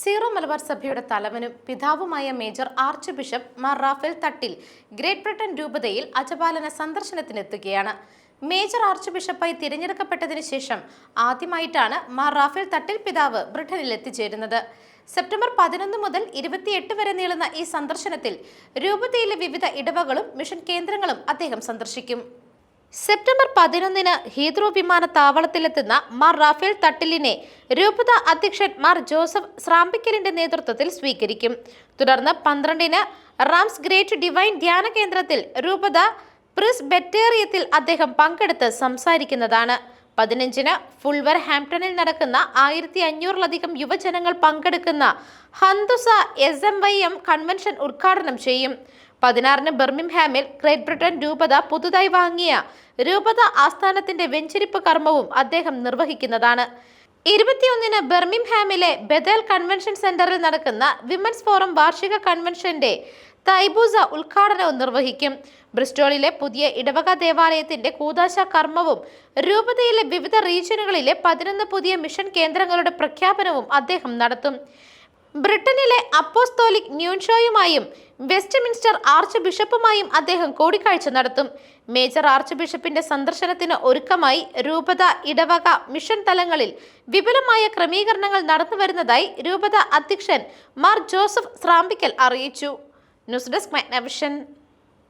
Zero Malabar സഭയുടെ തലവനും പിതാവുമായ major archbishop Mar Raphael Thattil Great Britain രൂപതയിൽ അജപാലന സന്ദർശനത്തിനെത്തുകയാണ്. മേജർ ആർച്ച് ബിഷപ്പായി തിരഞ്ഞെടുക്കപ്പെട്ടതിന് ശേഷം ആദ്യമായിട്ടാണ് മാർ റാഫേൽ തട്ടിൽ പിതാവ് ബ്രിട്ടനിൽ എത്തിച്ചേരുന്നത്. സെപ്റ്റംബർ പതിനൊന്ന് മുതൽ ഇരുപത്തിയെട്ട് വരെ നീളുന്ന ഈ സന്ദർശനത്തിൽ രൂപതയിലെ വിവിധ ഇടവകളും മിഷൻ കേന്ദ്രങ്ങളും അദ്ദേഹം സന്ദർശിക്കും. സെപ്റ്റംബർ പതിനൊന്നിന് ഹീത്രോ വിമാനത്താവളത്തിലെത്തുന്ന മാർ റാഫേൽ തട്ടിലിനെ രൂപത അധ്യക്ഷൻ മാർ ജോസഫ് സ്രാമ്പിക്കലിന്റെ നേതൃത്വത്തിൽ സ്വീകരിക്കും. തുടർന്ന് പന്ത്രണ്ടിന് റാംസ് ഗ്രേറ്റ് ഡിവൈൻ ധ്യാന കേന്ദ്രത്തിൽ രൂപത പ്രിസ് ബെറ്റേറിയത്തിൽ അദ്ദേഹം പങ്കെടുത്ത് സംസാരിക്കുന്നതാണ്. പതിനഞ്ചിന് ഫുൾവർ ഹാംപ്ടണിൽ നടക്കുന്ന ആയിരത്തി അഞ്ഞൂറിലധികം യുവജനങ്ങൾ പങ്കെടുക്കുന്ന ഹന്തുസ S M Y M convention ഉദ്ഘാടനം ചെയ്യും. പതിനാറിന് ബെർമിംഹാമിൽ ഗ്രേറ്റ് ബ്രിട്ടൻ രൂപത പുതുതായി വാങ്ങിയ രൂപത ആസ്ഥാനത്തിന്റെ വെഞ്ചരിപ്പ് കർമ്മവും അദ്ദേഹം നിർവഹിക്കുന്നതാണ്. ഇരുപത്തിയൊന്നിന് ബെർമിംഹാമിലെ ബദൽ കൺവെൻഷൻ സെന്ററിൽ നടക്കുന്ന വിമൻസ് ഫോറം വാർഷിക കൺവെൻഷന്റെ തൈബൂസ ഉദ്ഘാടനവും നിർവഹിക്കും. ബ്രിസ്റ്റോളിലെ പുതിയ ഇടവക ദേവാലയത്തിന്റെ കൂതാശ കർമ്മവും രൂപതയിലെ വിവിധ റീജിയനുകളിലെ പതിനൊന്ന് പുതിയ മിഷൻ കേന്ദ്രങ്ങളുടെ പ്രഖ്യാപനവും അദ്ദേഹം നടത്തും. ബ്രിട്ടനിലെ അപ്പോസ്തോലിക് ന്യൂൻഷോയുമായും വെസ്റ്റ് മിൻസ്റ്റർ ആർച്ച് ബിഷപ്പുമായും അദ്ദേഹം കൂടിക്കാഴ്ച നടത്തും. മേജർ ആർച്ച് ബിഷപ്പിന്റെ സന്ദർശനത്തിന് ഒരുക്കമായി രൂപത ഇടവക മിഷൻ തലങ്ങളിൽ വിപുലമായ ക്രമീകരണങ്ങൾ നടന്നു വരുന്നതായി രൂപത അധ്യക്ഷൻ മാർ ജോസഫ് സ്രാമ്പിക്കൽ അറിയിച്ചു. News desk Magnavision.